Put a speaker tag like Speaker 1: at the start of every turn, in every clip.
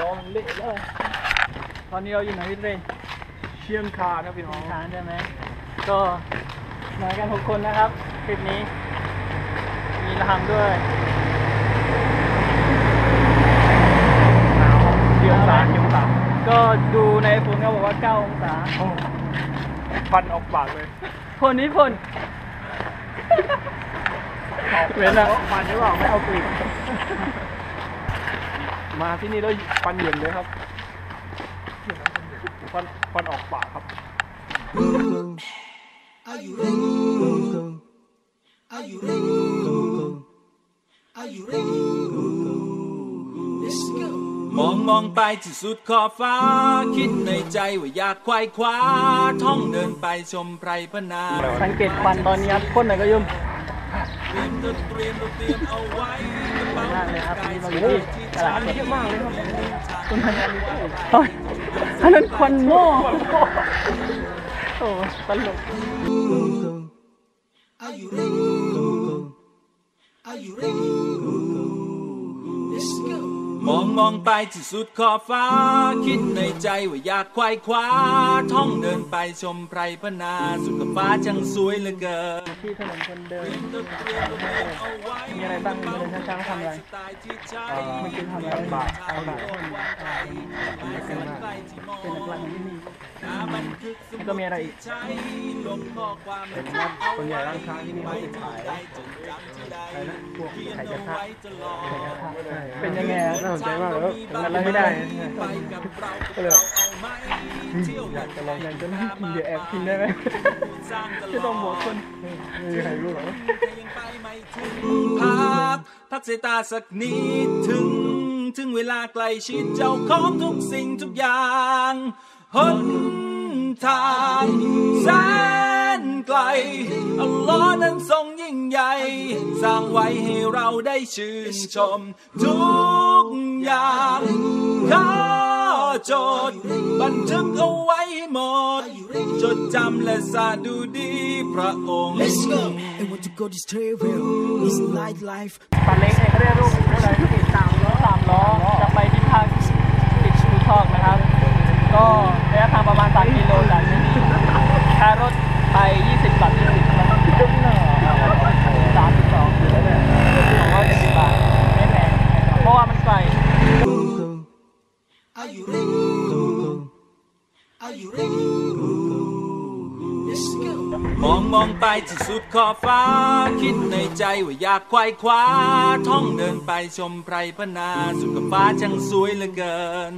Speaker 1: ร้องเละเลยตอนนี้เราอยู่ไหนพี่เรน
Speaker 2: เชียงคานครับพี่น้อง
Speaker 1: ทานใช่ไหมก็มากันหกคนนะครับคลิปนี้ มีระหังด้วย
Speaker 2: หนาวเชียงสารเชียงสาร
Speaker 1: ก็ดูในฝนเขาบอกว่า9องศา
Speaker 2: โอ้ฟันออกปากเลย
Speaker 1: พลนี้พลเว้นอะ
Speaker 2: ฟันหรือเปล่าไม่เอากลิ่น มาที่นี่แล้วฟันเหย็นเลยครับฟันฟันออกปากครับ
Speaker 3: Are you ready? Are you ready? Are you ready? Let's go.
Speaker 4: มองมองไปที่สุดขอบฟ้า คิดในใจว่าอยากควายคว้า ท่องเดินไปชมไพรพนา
Speaker 1: สังเกตควันตอนนี้ครับพ่นหน่อยก็ยุ่ม
Speaker 4: เตรีย มเตรียมเตรียมเอาไว้กระเป๋ามา
Speaker 1: กเลยครับนี่เราอยู่ที่ตลาด
Speaker 2: เยอะมากเลยครับ
Speaker 1: คุณพันยันโอ้ยอันนั้นควันโม่โอ้ตลก
Speaker 3: Are you ready? Are you ready?
Speaker 4: มองมองไปที่สุดขอบฟ้า คิดในใจว่าอยากควายคว้า ท่องเดินไปชมไพรพนาสุดกับฟ้าช่างสวยเหลือเกิน
Speaker 1: ที่ถนนคนเดิน
Speaker 4: มีอะ
Speaker 1: ไรบ้างมีอะไรช้างทำอะไร
Speaker 4: สไตล์ที่ใช้
Speaker 1: เมื่อกี้ทำอะไร
Speaker 2: บาท
Speaker 1: เอาบาทพ่นเป็นนักลังที่นี่ก็มีอะไรอีก
Speaker 2: เป็นร้านส่วนใหญ่ร้านค้าที่นี่เขาจะขายอะไรนะพวกไข่กระทะ
Speaker 1: เป็นยังไงอะ
Speaker 2: น่าสนใจมากแล้วทำอะไรไม่ได้ก็เลยอยากจะลอง
Speaker 1: อยากจะนั่งกินเดี๋ยวแอบกินได้ไหมไม่ต้องบอกคน
Speaker 2: ไม่มีใครรู้หรอก
Speaker 4: พักพักสายตาสักนิดถึง ถึงเวลาใกล้ชิดเจ้าของทุกสิ่งทุกอย่างหนทางแสนไกลอัลลอฮ์นั้นทรงส่ง สร้างไว้ให้เราได้ชื่นชม ทุกอย่างข้าจด บันทึกเอาไว้ให้หมด จดจำและสาดูดีพระองค์
Speaker 3: Let's go. I want to go this trail. It's nightlife.
Speaker 1: ปาเล็กเนี่ยเขาเรียกรูปอะไรติดสามล้อสามล้อจะไปที่ภาคติดชูทอกนะครับ ก็ระยะทางประมาณ 3 กิโลจากที่นี่ค่ารถไป 20 บาท20บาทสามสิบสองสองร้อยเจ็ดสิบบาท ไม่แพงเพราะว่ามันไกล
Speaker 3: Are you ready? Are you ready? Let's go.
Speaker 4: มองมองไปที่สุดขอบฟ้า คิดในใจว่าอยากควายคว้า ท่องเดินไปชมไพรพนา สุดกับฟ้าช่างสวยเหลือเกิน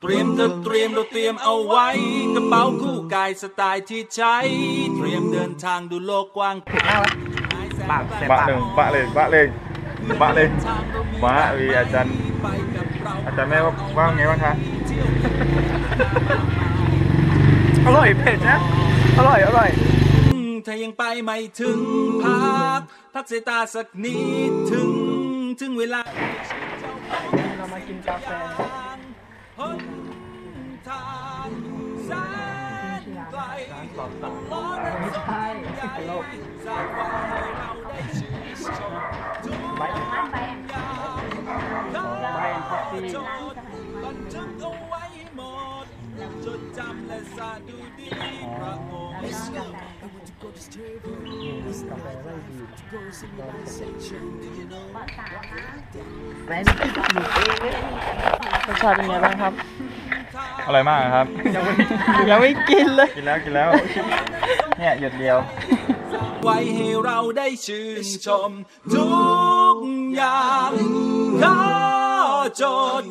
Speaker 4: เตรียมเธอเตรียมเราเตรียมเอาไว้ กระเป๋าคู่กายสไตล์ที่ใช้ เตรียมเดินทางดูโลกกว้างไกล
Speaker 2: ปากแสบ
Speaker 5: ปะ
Speaker 2: ปาก
Speaker 5: หนึ่งปะเลยปะเลยปะเลยปะวีอาจารย์
Speaker 4: ไปกับเรา
Speaker 5: อาจารย์แม่ว่าว่าไงบ้างคะ
Speaker 2: อร่อยเผ็ดนะ อร่อย อร่อย
Speaker 4: ถ้ายังไปไม่ถึงพัก พักสายตาสักนิดถึง ถึงเวลา
Speaker 1: เรามากินกาแฟ
Speaker 4: หนทางแสนไกลอัลลอฮ์นั้นทรงใหญ่สร้างไว้ให้เราได้ชื่นชมทุก
Speaker 1: คอฟฟี่
Speaker 4: จดบันทึกเอาไว้ให้หมดจดจำและสาดูดีพระองค์
Speaker 3: Let's go. I want to go this trail. It's nightlife. To go civilization. Do you know?
Speaker 1: รสชาติเป็นไงบ้างครับ
Speaker 5: อร่อยมากครับ
Speaker 1: ยังไม่กินเลย
Speaker 5: กินแล้วกินแล้ว เนี่ยหยดเดียว
Speaker 4: ไว้ให้เราได้ชื่นชมทุกอย่างข้า จด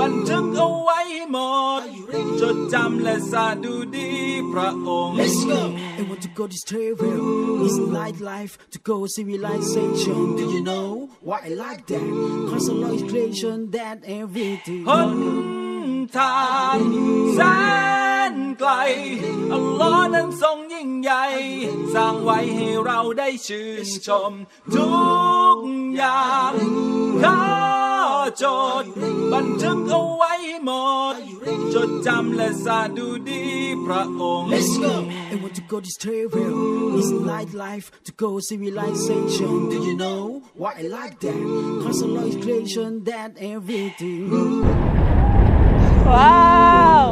Speaker 4: บันทึกเอาไว้ให้หมด จดจำและสาดูดีพระองค์
Speaker 3: Let's go. I want to go this trail. It's nightlife. To go civilization. Do you know why I like that? Cause I love creation that everything.
Speaker 4: หนทางแสนไกล อัลลอฮ์นั้นทรงยิ่งใหญ่ สร้างไว้ให้เราได้ชื่นชม ทุกอย่างข้า จด บันทึกเอาไว้ให้หมด จดจำและสาดูดีพระองค์
Speaker 3: Let's go. I want to go this trail. It's nightlife. To go civilization. Do you know why I like that? Cause I love creation that everything.
Speaker 1: ว้าว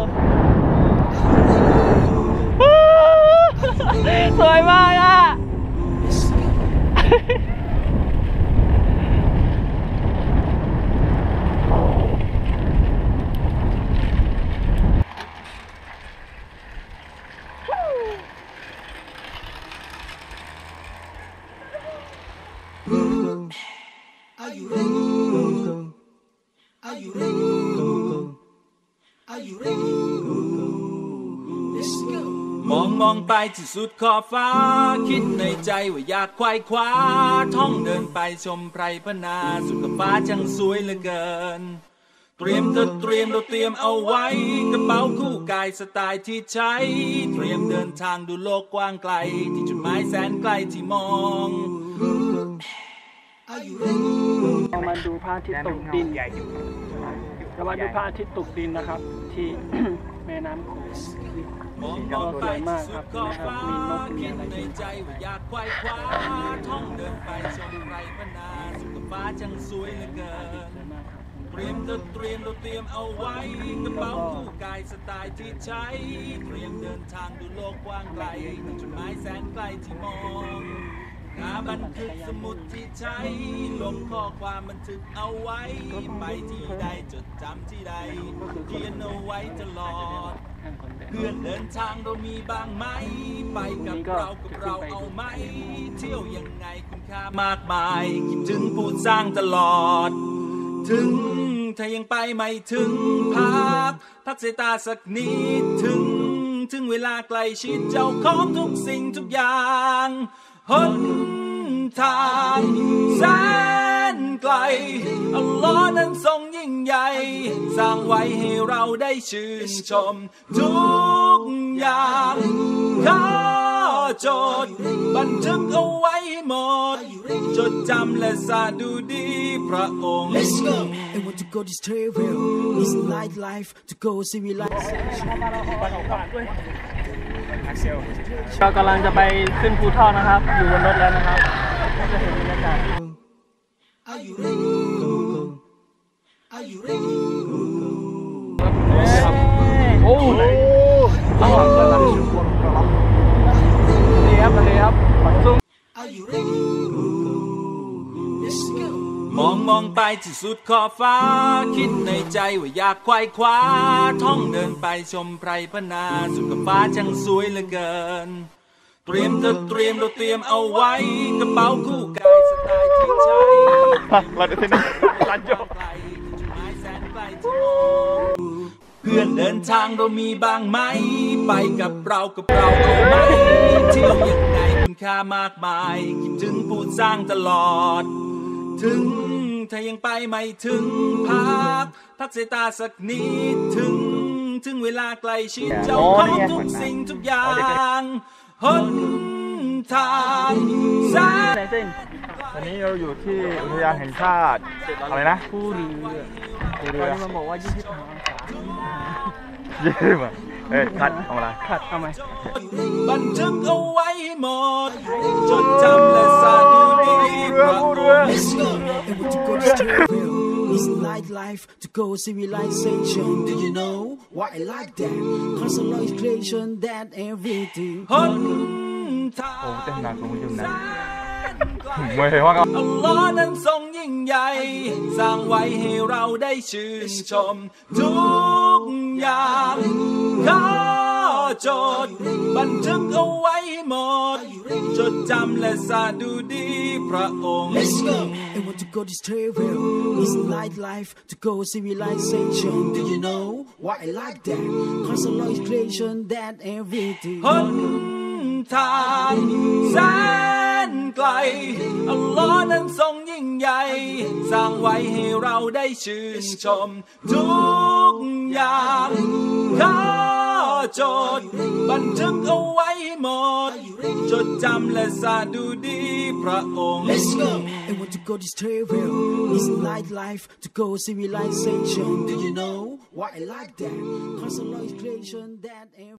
Speaker 1: สวยมาก
Speaker 4: มองมองไปที่สุดขอบฟ้า คิดในใจว่าอยากควายคว้า ท่องเดินไปชมไพรพนา สุดกับฟ้าช่างสวยเหลือเกิน เตรียมเธอเตรียมเราเตรียมเอาไว้ กระเป๋าคู่กายสไตล์ที่ใช้ เตรียมเดินทางดูโลกกว้างไกล ที่จุดหมายแสนไกลที่มอง
Speaker 3: Are you ready?
Speaker 1: เรามาดูพระอาทิตย์ตกดิน เรามาดูพระอาทิตย์ตกดินนะครับ ที่แม่น้ำโขง
Speaker 4: มองมองไปที่สุดขอบฟ้าคิดในใจว่าอยากควายคว้าท่องเดินไปชมไรพนาสุดกับฟ้าช่างสวยเหลือเกินเตรียมเธอเตรียมเราเตรียมเอาไว้กระเป๋าคู่กายสไตล์ที่ใช้เตรียมเดินทางดูโลกกว้างไกลจุดหมายแสนไกลที่มอง หาบันทึกสมุดที่ใช้ลงข้อความบันทึกเอาไว้ ไปที่ใดจดจำที่ใดเขียนเอาไว้ตลอด เพื่อนเดินทางเรามีบ้างไหม ไปกับเรากับเราเอาไหม เที่ยวยังไงคุณค่ามากมาย คิดถึงผู้สร้างตลอด ถึงถ้ายังไปไม่ถึงพัก พักสายตาสักนิดถึง ถึงเวลาใกล้ชิดเจ้าของทุกสิ่งทุกอย่าง หนทางแสนไกล อัลลอฮ์นั้นทรงยิ่งใหญ่ สร้างไว้ให้เราได้ชื่นชม ทุกอย่างข้าจด บันทึกเอาไว้หมด จดจำและสาดูดีพระองค์
Speaker 3: Let's go. I want to go this travel. It's nightlife to go civilization.
Speaker 1: เรากำลังจะไปขึ้นภูทอกนะครับ อยู่บนรถแล้วนะครับก็จะเห็นบรรยากาศ
Speaker 3: Are you ready? Are you ready?
Speaker 1: โอ้โหทะเลครับทะเลครับซุ่ม
Speaker 3: Are you ready?
Speaker 4: มองมองไปที่สุดขอบฟ้า คิดในใจว่าอยากควายคว้า ท่องเดินไปชมไพรพนาสุดกับฟ้าช่างสวยเหลือเกิน เตรียมเธอเตรียมเราเตรียมเอาไว้ กระเป๋าคู่กายสไตล์ที่ใช้
Speaker 5: เราได้ที่นี่รันโย
Speaker 4: ไกลจุดหมายแสนไกลที่มองเพื่อนเดินทางเรามีบ้างไหม ไปกับเรากับเราเอาไหมเที่ยวยังไงคุณค่ามากมาย คิดถึงผู้สร้างตลอด ถึง ถ้ายังไปไม่ถึงพักพักสายตาสักนิดถึง ถึงเวลาใกล้ชิดเจ้าของทุกสิ่งทุกอย่างหนทางแสน
Speaker 1: ไหนเส้น
Speaker 5: ตอนนี้เราอยู่ที่อุทยานแห่งชาติอะไรนะ
Speaker 1: ผู้เรือ
Speaker 5: ภู
Speaker 1: ต
Speaker 5: เรือ
Speaker 1: อนนี้มันบอกว่า25องศา
Speaker 5: เยี่ยมอะเอ้ยคัดเอามาละ
Speaker 1: ขัดทำไม
Speaker 4: บันทึกเอาไ want
Speaker 3: to go this travel. It's nightlife to go civilization. Do you know why I like that? Cause I love creation that everything.
Speaker 4: หนทา
Speaker 5: โอ้เต้นหนักของคุณยุ่ง
Speaker 4: แส
Speaker 5: นะ
Speaker 4: นไกล
Speaker 5: มวยว่ากัน
Speaker 4: อัลลอฮ์นั้นทรงยิ่งใหญ่สร้างไว้ให้เราได้ชื่นชมทุกอย่างข้า จด บันทึกเอาไว้ให้หมด จดจำและสาดูดีพระองค์
Speaker 3: Let's go. I want to go this travel. It's nightlife to go civilization. Do you know why I like that? Cause I love creation that everything.
Speaker 4: หนทางแสนไกล อัลลอฮ์นั้นทรงยิ่งใหญ่ สร้างไว้ให้เราได้ชื่นชม ทุกอย่างข้า จด บันทึกเอาไว้ให้หมด จดจำและสาดูดีพระองค์
Speaker 3: Let's go. I want to go this travel. It's nightlife to go civilization. Do you know why I like that? Cause I love creation that everything.